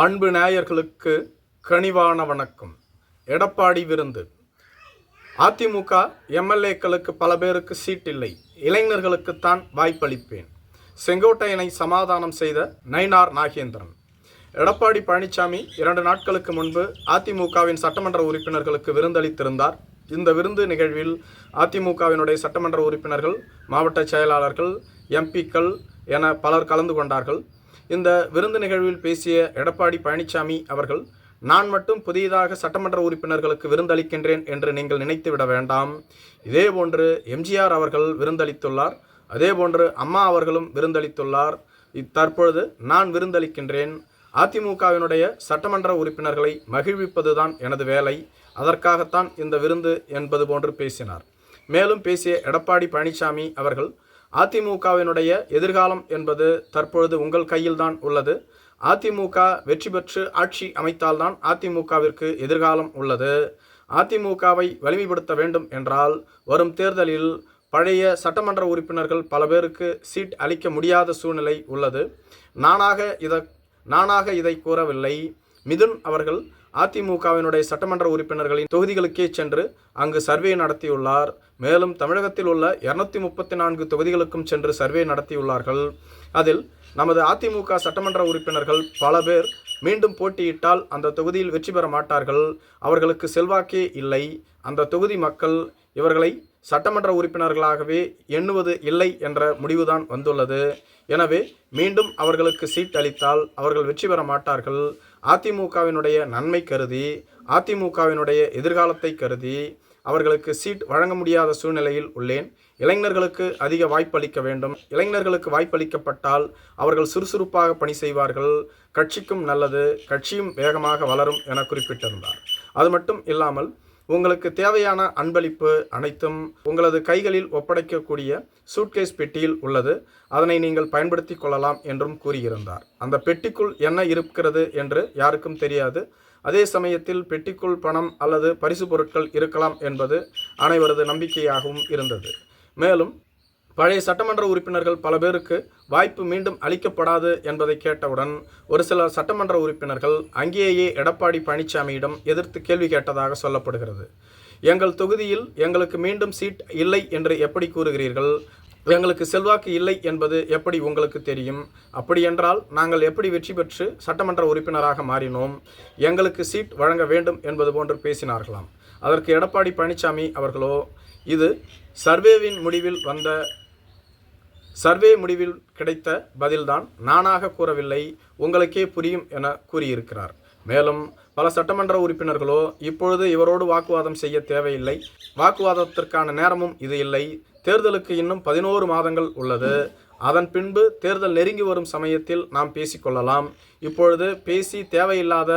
அன்பு நேயர்களுக்கு கனிவான வணக்கம். எடப்பாடி விருந்து. அதிமுக எம்எல்ஏக்களுக்கு பல பேருக்கு சீட் இல்லை இளைஞர்களுக்குத்தான் வாய்ப்பளிப்பேன். செங்கோட்டையனை சமாதானம் செய்த நயினார் நாகேந்திரன். எடப்பாடி பழனிசாமி இரண்டு நாட்களுக்கு முன்பு அதிமுகவின் சட்டமன்ற உறுப்பினர்களுக்கு விருந்தளித்திருந்தார். இந்த விருந்து நிகழ்வில் அதிமுகவினுடைய சட்டமன்ற உறுப்பினர்கள் மாவட்ட செயலாளர்கள் எம்பிக்கள் என பலர் கலந்து கொண்டார்கள். இந்த விருந்து நிகழ்வில் பேசிய எடப்பாடி பழனிசாமி அவர்கள் நான் மட்டும் புதியதாக சட்டமன்ற உறுப்பினர்களுக்கு விருந்தளிக்கின்றேன் என்று நீங்கள் நினைத்துவிட வேண்டாம். இதேபோன்று எம்ஜிஆர் அவர்கள் விருந்தளித்துள்ளார். அதேபோன்று அம்மா அவர்களும் விருந்தளித்துள்ளார். தற்பொழுது நான் விருந்தளிக்கின்றேன். அதிமுகவினுடைய சட்டமன்ற உறுப்பினர்களை மகிழ்விப்பதுதான் எனது வேலை. அதற்காகத்தான் இந்த விருந்து என்பது போன்று பேசினார். மேலும் பேசிய எடப்பாடி பழனிசாமி அவர்கள் அதிமுகவினுடைய எதிர்காலம் என்பது தற்பொழுது உங்கள் கையில்தான் உள்ளது. அதிமுக வெற்றி பெற்று ஆட்சி அமைத்தால்தான் அதிமுகவிற்கு எதிர்காலம் உள்ளது. அதிமுகவை வலிமைப்படுத்த வேண்டும் என்றால் வரும் தேர்தலில் பழைய சட்டமன்ற உறுப்பினர்கள் பல பேருக்கு சீட் அளிக்க முடியாத சூழ்நிலை உள்ளது. நானாக இதை நானாக இதை கூறவில்லை. மிதுன் அவர்கள் அதிமுகவினுடைய சட்டமன்ற உறுப்பினர்களின் தொகுதிகளுக்கே சென்று அங்கு சர்வே நடத்தியுள்ளார். மேலும் தமிழகத்தில் உள்ள இருநூத்தி முப்பத்தி நான்கு தொகுதிகளுக்கும் சென்று சர்வே நடத்தியுள்ளார்கள். அதில் நமது அதிமுக சட்டமன்ற உறுப்பினர்கள் பல பேர் மீண்டும் போட்டியிட்டால் அந்த தொகுதியில் வெற்றி பெற மாட்டார்கள். அவர்களுக்கு செல்வாக்கே இல்லை. அந்த தொகுதி மக்கள் இவர்களை சட்டமன்ற உறுப்பினர்களாகவே எண்ணுவது இல்லை என்ற முடிவுதான் வந்துள்ளது. எனவே மீண்டும் அவர்களுக்கு சீட் அளித்தால் அவர்கள் வெற்றி பெற மாட்டார்கள். அதிமுகவினுடைய நன்மை கருதி அதிமுகவினுடைய எதிர்காலத்தை கருதி அவர்களுக்கு சீட் வழங்க முடியாத சூழ்நிலையில் உள்ளேன். இளைஞர்களுக்கு அதிக வாய்ப்பளிக்க வேண்டும். இளைஞர்களுக்கு வாய்ப்பளிக்கப்பட்டால் அவர்கள் சுறுசுறுப்பாக பணி செய்வார்கள். கட்சிக்கும் நல்லது. கட்சியும் வேகமாக வளரும் என குறிப்பிட்டிருந்தார். அது மட்டும் இல்லாமல் உங்களுக்கு தேவையான அன்பளிப்பு அனைத்தும் உங்களது கைகளில் ஒப்படைக்கக்கூடிய சூட்கேஸ் பெட்டியில் உள்ளது. அதனை நீங்கள் பயன்படுத்தி கொள்ளலாம் என்றும் கூறியிருந்தார். அந்த பெட்டிக்குள் என்ன இருக்கிறது என்று யாருக்கும் தெரியாது. அதே சமயத்தில் பெட்டிக்குள் பணம் அல்லது பரிசு பொருட்கள் இருக்கலாம் என்பது அனைவரது நம்பிக்கையாகவும் இருந்தது. மேலும் பழைய சட்டமன்ற உறுப்பினர்கள் பல பேருக்கு வாய்ப்பு மீண்டும் அளிக்கப்படாது என்பதை கேட்டவுடன் ஒரு சில சட்டமன்ற உறுப்பினர்கள் அங்கேயே எடப்பாடி பழனிசாமியிடம் எதிர்த்து கேள்வி கேட்டதாக சொல்லப்படுகிறது. எங்கள் தொகுதியில் எங்களுக்கு மீண்டும் சீட் இல்லை என்று எப்படி கூறுகிறீர்கள்? எங்களுக்கு செல்வாக்கு இல்லை என்பது எப்படி உங்களுக்கு தெரியும்? அப்படியென்றால் நாங்கள் எப்படி வெற்றி பெற்று சட்டமன்ற உறுப்பினராக மாறினோம்? எங்களுக்கு சீட் வழங்க வேண்டும் என்பது போன்று பேசினார்களாம். அதற்கு எடப்பாடி பழனிசாமி அவர்களோ இது சர்வேவின் முடிவில் வந்த சர்வே முடிவில் கிடைத்த பதில்தான் நானாக கூறவில்லை உங்களுக்கே புரியும் என கூறியிருக்கிறார். மேலும் பல சட்டமன்ற உறுப்பினர்களோ இப்பொழுது இவரோடு வாக்குவாதம் செய்ய தேவையில்லை. வாக்குவாதத்திற்கான நேரமும் இது இல்லை. தேர்தலுக்கு இன்னும் பதினோரு மாதங்கள் உள்ளது. அதன் பின்பு தேர்தல் நெருங்கி வரும் சமயத்தில் நாம் பேசிக்கொள்ளலாம். இப்பொழுது பேசி தேவையில்லாத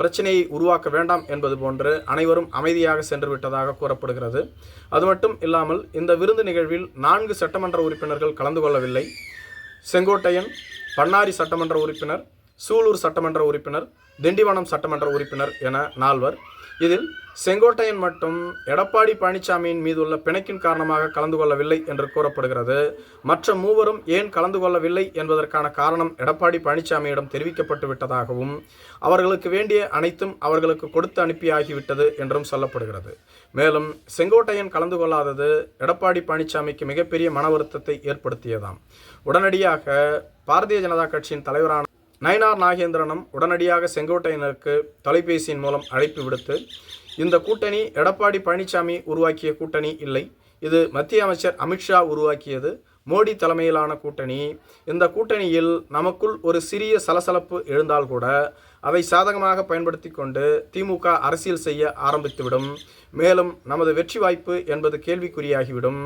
பிரச்சனையை உருவாக்க வேண்டாம் என்பது போன்று அனைவரும் அமைதியாக சென்று விட்டதாக கூறப்படுகிறது. அது மட்டும் இல்லாமல் இந்த விருந்து நிகழ்வில் நான்கு சட்டமன்ற உறுப்பினர்கள் கலந்து கொள்ளவில்லை. செங்கோட்டையன் பன்னாரி சட்டமன்ற உறுப்பினர் சூலூர் சட்டமன்ற உறுப்பினர் திண்டிவனம் சட்டமன்ற உறுப்பினர் என நால்வர். இதில் செங்கோட்டையன் மட்டும் எடப்பாடி பழனிசாமியின் மீதுள்ள பிணைக்கின் காரணமாக கலந்து கொள்ளவில்லை என்று கூறப்படுகிறது. மற்ற மூவரும் ஏன் கலந்து கொள்ளவில்லை என்பதற்கான காரணம் எடப்பாடி பழனிசாமியிடம் தெரிவிக்கப்பட்டு விட்டதாகவும் அவர்களுக்கு வேண்டிய அனைத்தும் அவர்களுக்கு கொடுத்து அனுப்பியாகிவிட்டது என்றும் சொல்லப்படுகிறது. மேலும் செங்கோட்டையன் கலந்து கொள்ளாதது எடப்பாடி பழனிசாமிக்கு மிகப்பெரிய மன வருத்தத்தை ஏற்படுத்தியதாம். உடனடியாக பாரதிய ஜனதா கட்சியின் தலைவரான நயனார் நாகேந்திரனும் உடனடியாக செங்கோட்டையனருக்கு தொலைபேசியின் மூலம் அழைப்பு விடுத்து இந்த கூட்டணி எடப்பாடி பழனிசாமி உருவாக்கிய கூட்டணி இல்லை. இது மத்திய அமைச்சர் அமித்ஷா உருவாக்கியது. மோடி தலைமையிலான கூட்டணி. இந்த கூட்டணியில் நமக்குள் ஒரு சிறிய சலசலப்பு எழுந்தால் கூட அதை சாதகமாக பயன்படுத்தி கொண்டு திமுக அரசியல் செய்ய ஆரம்பித்துவிடும். மேலும் நமது வெற்றி வாய்ப்பு என்பது கேள்விக்குறியாகிவிடும்.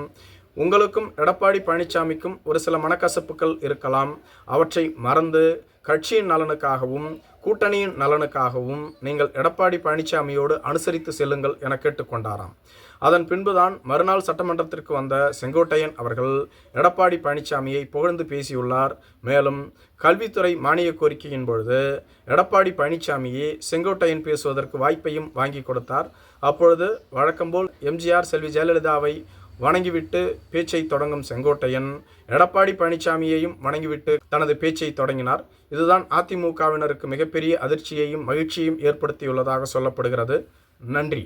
உங்களுக்கும் எடப்பாடி பழனிசாமிக்கும் ஒரு சில மனக்கசப்புகள் இருக்கலாம். அவற்றை மறந்து கட்சியின் நலனுக்காகவும் கூட்டணியின் நலனுக்காகவும் நீங்கள் எடப்பாடி பழனிசாமியோடு அனுசரித்து செல்லுங்கள் என கேட்டுக்கொண்டாராம். அதன் பின்புதான் மறுநாள் சட்டமன்றத்திற்கு வந்த செங்கோட்டையன் அவர்கள் எடப்பாடி பழனிசாமியை புகழ்ந்து பேசியுள்ளார். மேலும் கல்வித்துறை மானிய கோரிக்கையின் பொழுது எடப்பாடி பழனிசாமியை செங்கோட்டையன் பேசுவதற்கு வாய்ப்பையும் வாங்கி கொடுத்தார். அப்பொழுது வழக்கம்போல் எம்ஜிஆர் செல்வி ஜெயலலிதாவை வணங்கிவிட்டு பேச்சை தொடங்கும் செங்கோட்டையன் எடப்பாடி பழனிசாமியையும் வணங்கிவிட்டு தனது பேச்சை தொடங்கினார். இதுதான் அதிமுகவினருக்கு மிகப்பெரிய அதிர்ச்சியையும் மகிழ்ச்சியையும் ஏற்படுத்தியுள்ளதாக சொல்லப்படுகிறது. நன்றி.